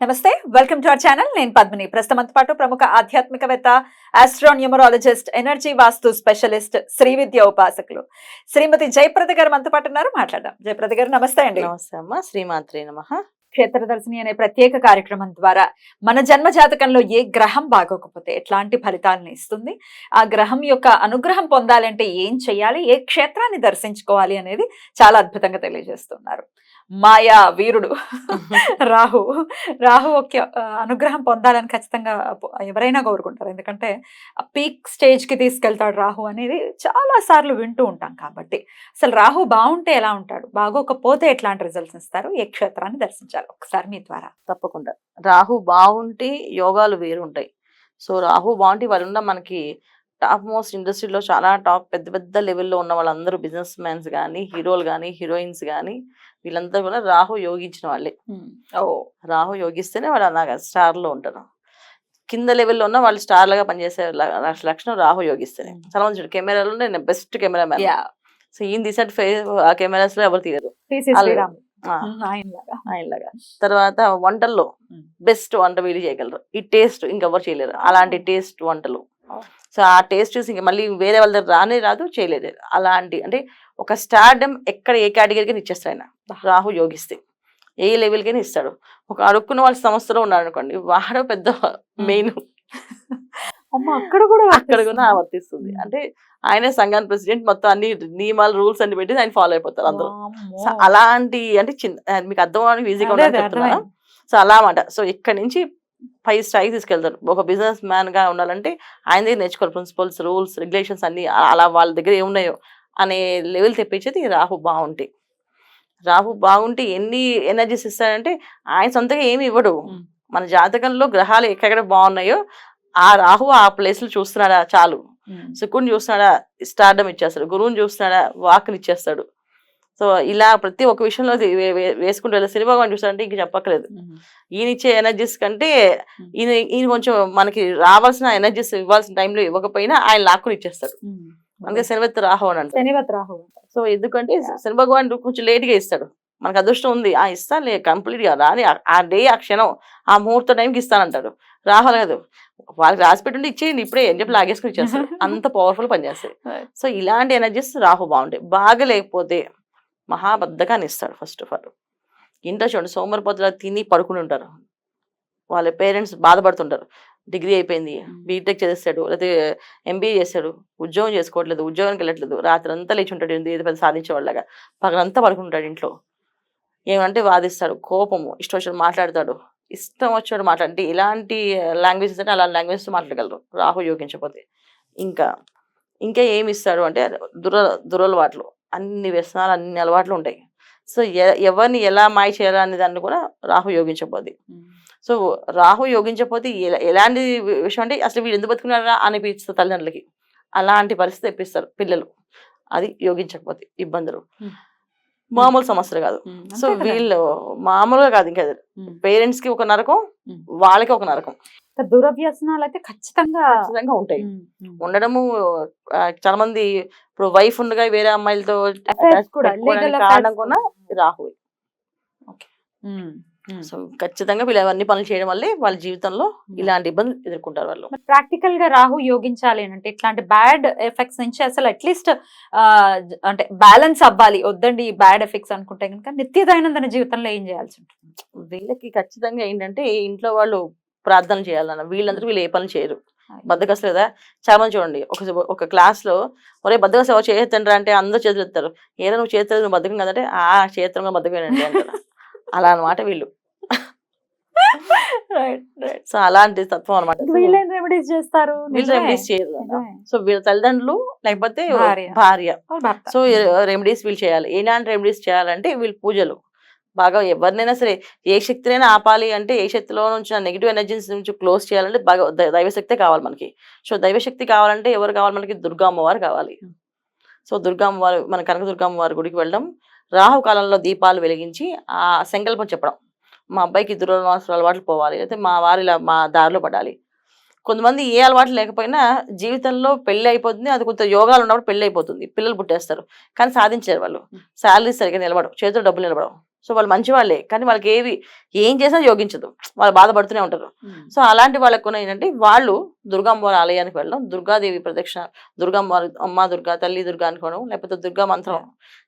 నమస్తే welcome to our channel. నేను పద్మిని. ప్రస్తుతం పాటు ప్రముఖ ఆధ్యాత్మికవేత్త astronumerologist energy vastu specialist Shri Vidya ఉపాసకులు. శ్రీమతి జయప్రద గారు మనతో పాటు ఉన్నారు. మాట్లాడదాం. జయప్రద గారు నమస్తే అండి. నమస్తే అమ్మ శ్రీమాత్రే నమ. క్షేత్రదర్శిని అనే ప్రత్యేక కార్యక్రమం ద్వారా మన జన్మ జాతకంలో ఏ గ్రహం బాగోకపోతే ఎట్లాంటి ఫలితాలను ఇస్తుంది? ఆ గ్రహం యొక్క అనుగ్రహం పొందాలంటే ఏం చేయాలి? ఏ క్షేత్రాన్ని దర్శించుకోవాలి అనేది చాలా అద్భుతంగా తెలియజేస్తున్నారు. మాయా వీరుడు రాహు. రాహు ఒక అనుగ్రహం పొందాలని ఖచ్చితంగా ఎవరైనా కోరుకుంటారు. ఎందుకంటే పీక్ స్టేజ్కి తీసుకెళ్తాడు రాహు అనేది చాలా సార్లు వింటూ ఉంటాం కాబట్టి. అసలు రాహు బాగుంటే ఎలా ఉంటాడు? బాగోకపోతే ఎట్లాంటి రిజల్ట్స్ ఇస్తారు? ఏ క్షేత్రాన్ని దర్శించాలి? ఒకసారి మీ ద్వారా. తప్పకుండా. రాహు బాగుంటే యోగాలు వేరుంటాయి. సో రాహు బాగుంటే వాళ్ళు ఉన్న మనకి టాప్ మోస్ట్ ఇండస్ట్రీలో చాలా టాప్ పెద్ద పెద్ద లెవెల్లో ఉన్న వాళ్ళందరూ బిజినెస్ మ్యాన్స్ కానీ హీరోలు కానీ హీరోయిన్స్ కానీ వీళ్ళందరూ కూడా రాహు యోగించిన వాళ్ళే. ఓ. రాహు యోగిస్తేనే వాళ్ళు అలాగా స్టార్లో ఉంటారు. కింద లెవెల్లో ఉన్న వాళ్ళు స్టార్ లాగా పనిచేసే లక్షణం రాహు యోగిస్తేనే. చాలా మంది కెమెరాలో నేను బెస్ట్ కెమెరా మ్యాన్ సో ఈయన తీసినట్టు ఫేస్ ఆ కెమెరాస్లో ఎవరు తీయరు. ఆయనలాగా. తర్వాత వంటల్లో. బెస్ట్ వంట వీళ్ళు చేయగలరు. ఈ టేస్ట్ ఇంకెవరు చేయలేరు. అలాంటి టేస్ట్ వంటలు. సో ఆ టేస్ట్ చూసి ఇంక మళ్ళీ వేరే వాళ్ళ దగ్గర రానే రాదు చేయలేదు. అలాంటి అంటే ఒక స్టార్డమ్ ఎక్కడ ఏ కేటగిరీకి ఇచ్చేస్తాడు ఆయన. రాహు యోగిస్తే. ఏ లెవెల్కైనా ఇస్తాడు. ఒక అడుక్కున్న వాళ్ళ సంస్థలో ఉన్నాడు అనుకోండి వాడు పెద్ద మెయిన్. అమ్మ అక్కడ కూడా అక్కడ కూడా వర్తిస్తుందా? అంటే ఆయనే సంఘాన్ని ప్రెసిడెంట్ మొత్తం అన్ని నియమాలు రూల్స్ అన్ని పెట్టి ఆయన ఫాలో అయిపోతారు అందరూ. అలాంటి అంటే చిన్న మీకు అర్థం అవడానికి ఈజీగా ఉండాలని అర్థమైంది. సో అలా అన్నమాట. సో ఇక్కడ నుంచి పై స్థాయికి తీసుకెళ్తారు. ఒక బిజినెస్ మ్యాన్గా ఉండాలంటే ఆయన దగ్గర నేర్చుకోవాలి. ప్రిన్సిపల్స్ రూల్స్ రెగ్యులేషన్స్ అన్ని అలా వాళ్ళ దగ్గర ఏమున్నాయో అనే లెవెల్ తెప్పించేది రాహు బాగుంటే రాహు బాగుంటే ఎన్ని ఎనర్జీస్ ఇస్తాడంటే ఆయన సొంతంగా ఏమి ఇవ్వడు. మన జాతకంలో గ్రహాలు ఎక్కడ బాగున్నాయో ఆ రాహు ఆ ప్లేస్లో చూస్తున్నాడా చాలు. శుకుని చూస్తున్నాడా స్టార్డమ్ ఇచ్చేస్తాడు. గురువుని చూస్తున్నాడా వాక్ని ఇచ్చేస్తాడు. సో ఇలా ప్రతి ఒక్క విషయంలో వేసుకుంటూ వెళ్ళి సినిమా కానీ చూస్తాడంటే ఇంక చెప్పక్కలేదు. ఈయన ఇచ్చే ఎనర్జీస్ కంటే. ఈయన ఈయన కొంచెం మనకి రావాల్సిన ఎనర్జీస్ ఇవ్వాల్సిన టైంలో ఇవ్వకపోయినా ఆయన లాక్కుని ఇచ్చేస్తాడు. అందుకే శనివెత్తి రాహు అని శనివత్ రాహు సో ఎందుకంటే శని భగవాన్ కొంచెం లేట్గా ఇస్తాడు. మనకు అదృష్టం ఉంది. ఆ ఇస్తానులే కంప్లీట్గా రాని ఆ- డే ఆ క్షణం ఆ ముహూర్త టైంకి ఇస్తానంటాడు రాహు లేదు వాళ్ళకి రాసి పెట్టుంటే ఇచ్చేయండి ఇప్పుడే అని చెప్పి లాగేసుకుని ఇచ్చేస్తాడు. అంత పవర్ఫుల్ పనిచేస్తాయి. సో ఇలాంటి ఎనర్జీస్ రాహు బాగుంటాయి. బాగా లేకపోతే మహాబద్ధకాన్ని ఇస్తాడు ఫస్ట్ ఆఫ్ ఆల్ ఇంట్లో చూడండి సోమరిపోతులా తిని పడుకుని ఉంటారు. వాళ్ళ పేరెంట్స్ బాధపడుతుంటారు. డిగ్రీ అయిపోయింది బీటెక్ చేస్తాడు లేకపోతే ఎంబీఏ చేస్తాడు ఉద్యోగం చేసుకోవట్లేదు ఉద్యోగానికి వెళ్ళట్లేదు రాత్రి అంతా లేచి ఉంటాడు ఏంది పెద్ద సాధించేవాళ్ళగా పగలంతా పడుకుంటాడు ఇంట్లో. ఏమంటే వాదిస్తాడు కోపము ఇష్టం వచ్చినట్టు మాట్లాడతాడు. ఇష్టం వచ్చినట్టు మాట్లాడితే ఇలాంటి లాంగ్వేజెస్ అంటే అలాంటి లాంగ్వేజెస్ మాట్లాడగలరు. రాహు యోగించకపోతే. ఇంకా ఇంకా ఏమి ఇస్తాడు అంటే దుర దురలవాట్లు. అన్ని వ్యసనాలు అన్ని అలవాట్లు ఉంటాయి సో ఎవరిని ఎలా మాయ చేయాలా అనే దాన్ని కూడా రాహు యోగించబోద్ది. సో రాహు యోగించకపోతే ఎలా- ఎలాంటి విషయం అంటే అసలు వీడు ఎందుకు బతుకున్నారా అనిపిస్తుంది తల్లిదండ్రులకి అలాంటి పరిస్థితి తెప్పిస్తారు పిల్లలు అది యోగించకపోతే ఇబ్బందులు. మామూలు సమస్యలు కాదు. సో. వీళ్ళు మామూలుగా కాదు ఇంకా. పేరెంట్స్కి ఒక నరకం. వాళ్ళకి ఒక నరకం దురవ్యసనాలు అయితే ఖచ్చితంగా ఖచ్చితంగా ఉంటాయి. ఉండడము చాలా మంది ఇప్పుడు వైఫ్ ఉండగా వేరే అమ్మాయిలతో కారణం కూడా. సో ఖచ్చితంగా వీళ్ళు అవన్నీ పనులు చేయడం వల్లే వాళ్ళ జీవితంలో ఇలాంటి ఇబ్బందులు ఎదుర్కొంటారు వాళ్ళు. ప్రాక్టికల్గా రాహు యోగించాలి అంటే ఇట్లాంటి బ్యాడ్ ఎఫెక్ట్స్ నుంచి అసలు అట్లీస్ట్ అంటే బ్యాలెన్స్ అవ్వాలి. వద్దండి ఈ బ్యాడ్ ఎఫెక్ట్స్ అనుకుంటే కనుక నిత్య దైనందిన జీవితంలో ఏం చేయాల్సి ఉంటుంది? వీళ్ళకి ఖచ్చితంగా ఏంటంటే ఇంట్లో వాళ్ళు ప్రార్థన చేయాలన్న. వీళ్ళందరూ వీళ్ళు ఏ పని చేయరు. బద్దకస్తులు కదా చాలా మంది చూడండి. ఒక ఒక క్లాస్లో ఒరే బద్దకస్ ఎవరు చేతండ్రా అంటే అందరూ చేతులు ఎత్తారు ఏదో నువ్వు చేతులు నువ్వు బద్దకం కదంటే ఆ చేతంగా బద్దకమేనండి అంటారు. అలా అన్నమాట వీళ్ళు. సో అలాంటి తత్వం అనమాట వీళ్ళు ఏం రెమెడీస్ చేస్తారు? వీళ్ళు నిజమే. రెమెడీస్ చేయరు నిజమే. సో వీళ్ళ తల్లిదండ్రులు లేకపోతే భార్య. సో రెమెడీస్ వీళ్ళు చేయాలి. ఎలాంటి రెమెడీస్ చేయాలంటే వీళ్ళు పూజలు. బాగా ఎవరినైనా సరే ఏ శక్తినైనా ఆపాలి అంటే ఏ శక్తిలో నుంచి నెగిటివ్ ఎనర్జీస్ నుంచి క్లోజ్ చేయాలంటే బాగా దైవశక్తే కావాలి మనకి. సో దైవశక్తి కావాలంటే ఎవరు కావాలి మనకి? దుర్గా అమ్మవారు కావాలి. సో దుర్గమ్మ వారి మన కనకదుర్గమ్మ వారి గుడికి వెళ్ళడం రాహు కాలంలో దీపాలు వెలిగించి ఆ సంకల్పం చెప్పడం. మా అబ్బాయికి దురలవాసులు అలవాట్లు పోవాలి అయితే మా వారి ఇలా మా దారిలో పడాలి. కొంతమంది ఏ అలవాట్లు లేకపోయినా జీవితంలో పెళ్ళి అయిపోతుంది అది కొంత యోగాలు ఉన్నప్పుడు పెళ్ళి అయిపోతుంది. పిల్లలు పుట్టేస్తారు కానీ సాధించారు వాళ్ళు. శాలరీస్ సరిగ్గా నిలబడవు చేతిలో డబ్బులు నిలబడవు. సో వాళ్ళు మంచి వాళ్ళే కానీ వాళ్ళకి ఏవి ఏం చేసినా యోగించదు. వాళ్ళు బాధపడుతూనే ఉంటారు. సో అలాంటి వాళ్ళకు కూడా ఏంటంటే వాళ్ళు దుర్గామ్మవారి ఆలయానికి వెళ్ళడం దుర్గాదేవి ప్రదక్షిణ దుర్గామ్మవారి అమ్మ దుర్గా తల్లి దుర్గా అనుకోవడం లేకపోతే దుర్గా మంత్రం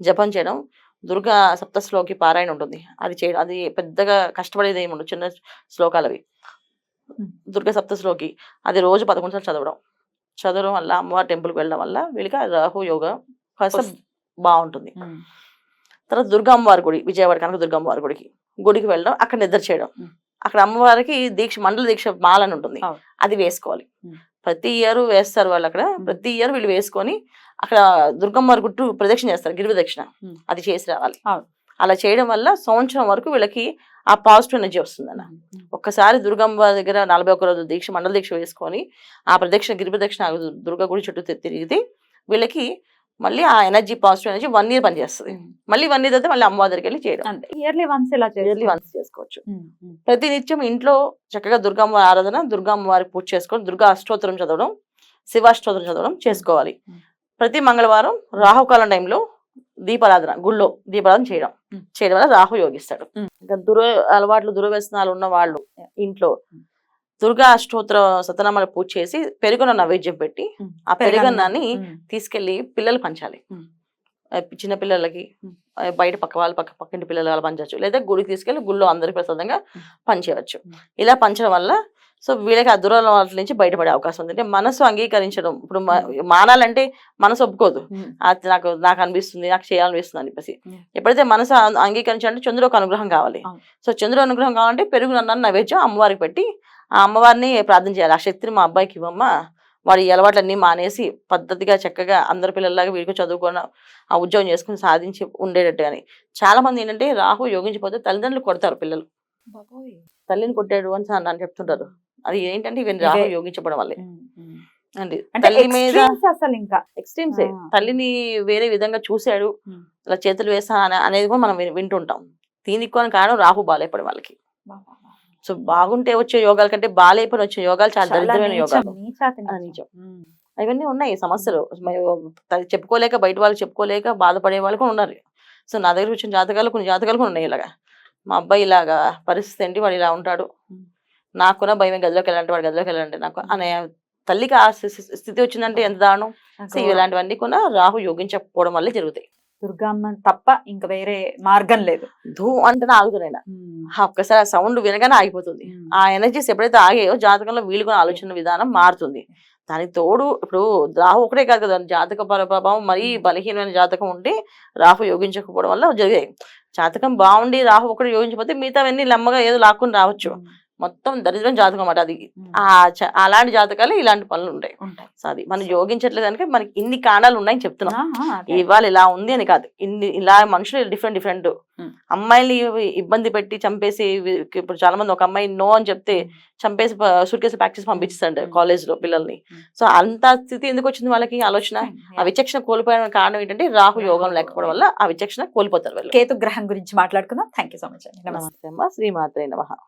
జపం చేయడం దుర్గా సప్తశ్లోకి పారాయణ ఉంటుంది. అది చేయడం అది పెద్దగా కష్టపడేది ఏమి ఉండదు. చిన్న శ్లోకాలు అవి. దుర్గా సప్తశ్లోకి అది రోజు పదకొండు సార్లు చదవడం. చదవడం వల్ల అమ్మవారి టెంపుల్కి వెళ్ళడం వల్ల వీళ్ళకి రాహు యోగం కాస్త వస్తుంది. బాగుంటుంది. తర్వాత దుర్గమ్మ వారి గుడి విజయవాడ కనుక దుర్గమ్మ వారి గుడికి గుడికి వెళ్ళడం అక్కడ నిద్ర చేయడం. అక్కడ అమ్మవారికి దీక్ష మండల దీక్ష మాల అని ఉంటుంది. అది వేసుకోవాలి. ప్రతి ఇయర్ వేస్తారు వాళ్ళు అక్కడ. ప్రతి ఇయర్ వీళ్ళు వేసుకొని అక్కడ దుర్గమ్మ వారి గుట్టు ప్రదక్షిణ చేస్తారు గిరి ప్రదక్షిణ. అది చేసి రావాలి. అలా చేయడం వల్ల సంవత్సరం వరకు వీళ్ళకి ఆ పాజిటివ్ ఎనర్జీ వస్తుందన్న ఒక్కసారి దుర్గమ్మ దగ్గర నలభై ఒక్క రోజు దీక్ష మండల దీక్ష వేసుకొని ఆ ప్రదక్షిణ గిరి ప్రదక్షిణ దుర్గ గుడి చుట్టూ తిరిగితే వీళ్ళకి మళ్ళీ ఆ energy positive energy one year పనిచేస్తుంది మళ్ళీ వన్ ఇయర్ తర్వాత మళ్ళీ అమ్మవారి దగ్గరికి వెళ్ళి చేయడం ఇయర్లీ వన్స్ ఇలా ఇయర్లీ వన్స్ చేసుకోవచ్చు. ప్రతి నిత్యం ఇంట్లో చక్కగా దుర్గమ్మ ఆరాధన దుర్గమ్మ వారి పూజ చేసుకొని దుర్గా అష్టోత్తరం చదవడం శివాష్టోత్తరం చదవడం చేసుకోవాలి. ప్రతి మంగళవారం రాహుకాలం టైంలో దీపారాధన గుళ్ళో దీపారాధన చేయడం. చేయడం వల్ల రాహు యోగిస్తాడు. ఇంకా దుర అలవాట్లు దురవ్యసనాలు ఉన్న వాళ్ళు ఇంట్లో దుర్గా అష్టోత్తర సతనామాల పూజ చేసి పెరుగున నైవేద్యం పెట్టి ఆ పెరుగన్నాన్ని తీసుకెళ్ళి పిల్లలు పంచాలి. చిన్న పిల్లలకి బయట పక్క వాళ్ళ పక్క పక్కింటి పిల్లలు అలా పంచవచ్చు. లేదా గుడికి తీసుకెళ్ళి గుళ్ళో అందరికి ప్రసాదంగా. పంచేయవచ్చు. ఇలా పంచడం వల్ల సో వీళ్ళకి ఆ దురలవాట్ల నుంచి బయటపడే అవకాశం ఉంది. అంటే మనసు అంగీకరించడం ఇప్పుడు మానాలంటే మనసు ఒప్పుకోదు. అది నాకు నాకు అనిపిస్తుంది నాకు చేయాలనిపిస్తుంది అని చెప్పేసి. ఎప్పుడైతే మనసు అంగీకరించాలంటే చంద్రుడు ఒక అనుగ్రహం కావాలి. సో చంద్రుడు అనుగ్రహం కావాలంటే పెరుగు నన్నాన్ని నైవేద్యం అమ్మవారికి పెట్టి ఆ అమ్మవారిని ప్రార్థన చేయాలి. ఆ శక్తిని మా అబ్బాయికి ఇవ్వమ్మా. వాడు అలవాట్లన్నీ మానేసి పద్ధతిగా చక్కగా అందరి పిల్లల్లాగా వీడికి చదువుకొని ఆ ఉద్యోగం చేసుకుని సాధించి ఉండేటట్టు అని. చాలా మంది ఏంటంటే రాహు యోగించిపోతే తల్లిదండ్రులు కొడతారు పిల్లలు. తల్లిని కొట్టాడు అని అని చెప్తుంటారు. అది ఏంటంటే ఇవన్నీ రాహు. యోగించబడడం వల్లే. అండి. అంటే తల్లి మీద అసలు ఇంకా. ఎక్స్ట్రీమ్సే. తల్లిని వేరే విధంగా చూశాడు. ఇలా చేతులు వేసా అనే- అనేది కూడా మనం వింటుంటాం. దీనికి కారణం రాహు బాలేపడి వాళ్ళకి. సో బాగుంటే వచ్చే యోగాల కంటే బాలేపడి వచ్చే యోగాలు చాలా దరిద్రమైన యోగాలు. ఉమ్. అవన్నీ ఉన్నాయి సమస్యలు. చెప్పుకోలేక బయట వాళ్ళకి చెప్పుకోలేక బాధపడే వాళ్ళు కూడా ఉన్నారు. సో నా దగ్గర వచ్చిన జాతకాలు కొన్ని జాతకాలు కూడా ఉన్నాయి ఇలాగా. మా అబ్బాయి ఇలాగా పరిస్థితి ఏంటి? వాడు ఇలా ఉంటాడు. నాకున్న భయం గదిలోకి వెళ్ళాలంటే వాడు గదిలోకి వెళ్ళాలంటే నాకు అనే తల్లికి ఆ స్థి- స్థి- స్థితి వచ్చిందంటే ఎంత దారుణం? సో. ఇలాంటివన్నీ కూడా రాహు యోగించకపోవడం వల్లే జరుగుతాయి. దుర్గమ్మ తప్ప ఇంకా వేరే మార్గం లేదు. ధూ అంటేనే ఆగుతున్నాయి ఒక్కసారి ఆ సౌండ్ వినగానే ఆగిపోతుంది. ఆ ఎనర్జీస్ ఎప్పుడైతే ఆగాయో జాతకంలో వీళ్ళు కూడా ఆలోచన విధానం మారుతుంది. దానికి తోడు ఇప్పుడు రాహు ఒకటే కాదు కదా జాతక పర ప్రభావం మరీ బలహీనమైన జాతకం ఉంటే రాహు యోగించకపోవడం వల్ల జరిగాయి జాతకం బాగుండి రాహు ఒకటి యోగించకపోతే మిగతావన్నీ లమ్మగా ఏదో లాక్కుని రావచ్చు. మొత్తం దరిద్రం జాతకం అన్నమాట. అది అలాంటి జాతకాలు ఇలాంటి పనులు ఉంటాయి. సో అది మనం యోగించట్లేదు కనుక మనకి ఇన్ని కారణాలు ఉన్నాయని చెప్తున్నాం. ఇవాళ ఇలా ఉంది అని కాదు. ఇన్ని ఇలా మనుషులు డిఫరెంట్ డిఫరెంట్. అమ్మాయిని ఇబ్బంది పెట్టి చంపేసి ఇప్పుడు చాలా మంది ఒక అమ్మాయి నో అని చెప్తే చంపేసి సూట్ కేసు ప్యాక్ చేసి పంపించారు Hmm. కాలేజ్లో పిల్లల్ని. సో అంత స్థితి ఎందుకు వచ్చింది వాళ్ళకి ఆలోచన? ఆ విచక్షణ కోల్పోయిన కారణం ఏంటంటే రాహు యోగం లేకపోవడం వల్ల ఆ విచక్షణ కోల్పోతారు వాళ్ళు. కేతు గ్రహం గురించి మాట్లాడుకుందాం. థ్యాంక్ యూ సో మచ్ నమస్తే నమస్తే. అమ్మ. శ్రీమాత్రే నమ.